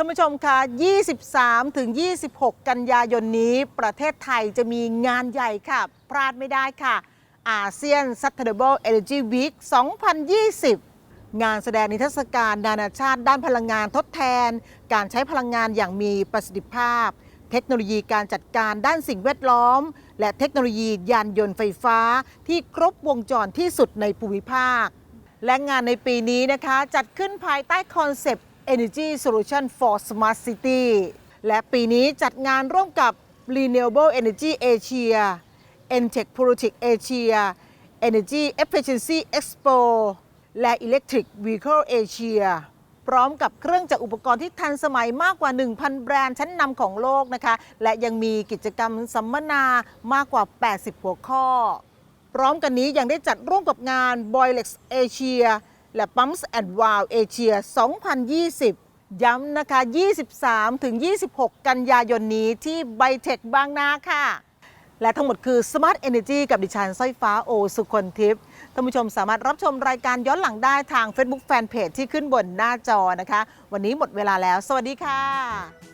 ท่านผู้ชมคะ23 ถึง 26 กันยายนนี้ ประเทศไทยจะมีงานใหญ่ค่ะ พลาดไม่ได้ค่ะอาเซียน Sustainable Energy Week 2020 งานแสดงนิทรรศการนานาชาติด้านพลังงานทดแทน การใช้พลังงานอย่างมีประสิทธิภาพ เทคโนโลยีการจัดการด้านสิ่งแวดล้อม และเทคโนโลยียานยนต์ไฟฟ้า ที่ครบวงจรที่สุดในภูมิภาค และงานในปีนี้นะคะ จัดขึ้นภายใต้คอนเซปต์ Energy Solution for Smart City และปีนี้จัดงานร่วมกับ Renewable Energy Asia Entech Politics Asia Energy Efficiency Expo และ Electric Vehicle Asia พร้อมกับเครื่องจักรอุปกรณ์ที่ทันสมัยมากกว่า 1,000 แบรนด์ชั้นนำของโลกนะคะ และยังมีกิจกรรมสัมมนามากกว่า 80 หัวข้อ พร้อมกันนี้ยังได้จัดร่วมกับงาน Boilex Asia และ Pumps and Valve Asia 2020 ย้ำนะคะ 23 ถึง 26 กันยายนนี้ที่ไบเทคบางนาค่ะ และทั้งหมดคือ Smart Energy กับดิฉันสร้อยฟ้าโอสุคนทิพย์ท่านผู้ชมสามารถรับชมรายการย้อนหลังได้ทาง Facebook Fanpage ที่ขึ้นบนหน้าจอนะคะ วันนี้หมดเวลาแล้ว สวัสดีค่ะ